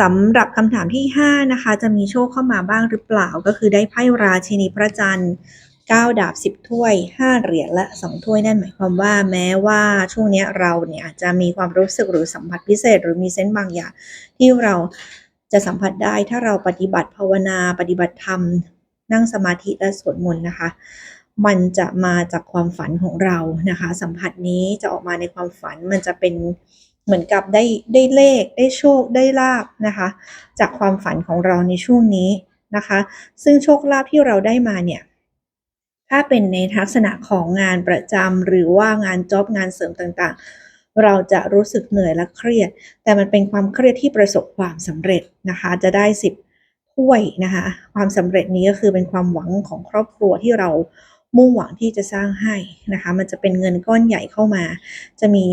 สำหรับคำถามที่ 5 นะคะ จะมีโชคเข้ามาบ้างหรือเปล่า ก็คือได้ไพ่ราชินีพระจันทร์9ดาบ 10 ถ้วย 5 เหรียญและ 2 ถ้วยนั่นหมายความว่าแม้ว่าช่วงนี้เราเนี่ยอาจจะมีความรู้สึกหรือสัมผัสพิเศษ หรือมีเซนต์บางอย่างที่เราจะสัมผัสได้ถ้าเราปฏิบัติภาวนา ปฏิบัติธรรม นั่งสมาธิและสวดมนต์นะคะ มันจะมาจากความฝันของเรานะคะ สัมผัสนี้จะออกมาในความฝันมันจะเป็น เหมือนกับได้ได้เลขได้โชคได้ลาบนะคะ จากความฝันของเราในช่วงนี้นะคะ ซึ่งโชคลาภที่เราได้มาเนี่ยถ้าเป็นในลักษณะของงานประจำหรือว่างานจ็อบงานเสริมต่างๆ เราจะรู้สึกเหนื่อยและเครียด แต่มันเป็นความเครียดที่ประสบความสำเร็จนะคะ จะได้สิบถ้วยนะคะ ความสำเร็จนี้ก็คือเป็นความหวังของครอบครัวที่เรามุ่งหวังที่จะสร้างให้นะคะ มันจะเป็นเงินก้อนใหญ่เข้ามา จะมี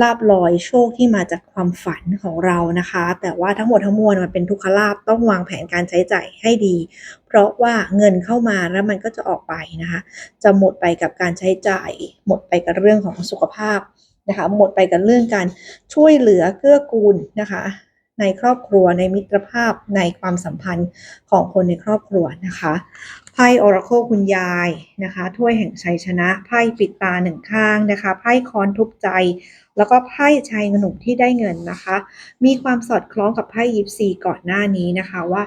ลาบลอยโชคที่มาจากความฝันของเรานะคะ แต่ว่าทั้งหมดทั้งมวลมันเป็นทุกขลาบต้องวางแผนการใช้จ่ายให้ดี เพราะว่าเงินเข้ามาแล้วมันก็จะออกไปนะคะ จะหมดไปกับการใช้จ่าย หมดไปกับเรื่องของสุขภาพนะคะ หมดไปกับเรื่องการช่วยเหลือเกื้อกูลนะคะ ในครอบครัวในมิตรภาพในความสัมพันธ์ของคนในครอบครัวนะคะ ไพ่ออราโคคุณยายนะคะถ้วยแห่งชัยชนะ ไพ่ปิดตาหนึ่งข้างนะคะ ไพ่คอนทุบใจ แล้วก็ไพ่ชายหนุ่มที่ได้เงินนะคะ มีความสอดคล้องกับไพ่ยิปซีก่อนหน้านี้นะคะว่า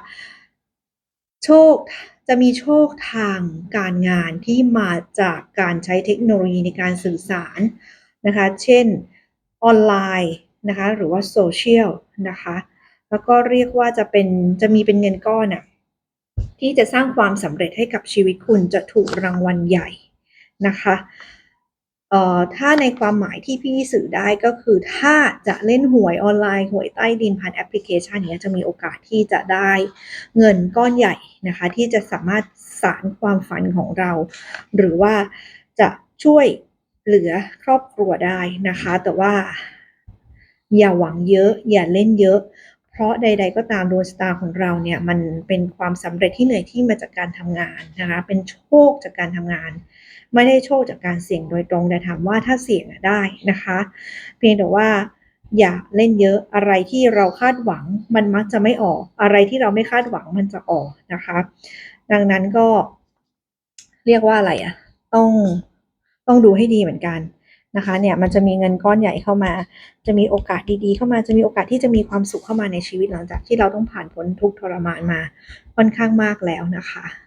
โชคจะมีโชคทางการงานที่มาจากการใช้เทคโนโลยีในการสื่อสารนะคะ เช่นออนไลน์นะคะ หรือว่าโซเชียลนะคะ แล้วก็เรียกว่าจะเป็นจะมีเป็นเงินก้อนอะ ที่จะสร้างความสำเร็จให้กับชีวิตคุณจะถูกรางวัลใหญ่นะคะเอ่อถ้าในความหมายที่พี่สื่อได้ก็คือถ้าจะเล่นหวยออนไลน์หวยใต้ดินผ่านแอปพลิเคชันเนี้ยจะมีโอกาสที่จะได้เงินก้อนใหญ่นะคะที่จะสามารถสารความฝันของเรา หรือว่าจะช่วยเหลือครอบครัวได้นะคะ แต่ว่าอย่าหวังเยอะ อย่าเล่นเยอะ เพราะใด ๆ ก็ตามดวงชะตาของเราเนี่ยมันเป็นความสำเร็จที่เหนื่อยที่มาจากการทำงานนะคะเป็นโชคจากการทำงาน ไม่ได้โชคจากการเสี่ยงโดยตรงแต่ถามว่าถ้าเสี่ยงอะได้นะคะ เพียงแต่ว่าอย่าเล่นเยอะอะไรที่เราคาดหวังมันมักจะไม่ออก อะไรที่เราไม่คาดหวังมันจะออกนะคะ ดังนั้นก็เรียกว่าอะไรอะต้องต้องดูให้ดีเหมือนกัน นะคะเนี่ยมันจะมีเงินก้อนใหญ่เข้ามา จะมีโอกาสดีๆ เข้ามาจะมีโอกาสที่จะมีความสุขเข้ามาในชีวิตหลังจากที่เราต้องผ่านพ้นทุกทรมานมาค่อนข้างมากแล้วนะคะ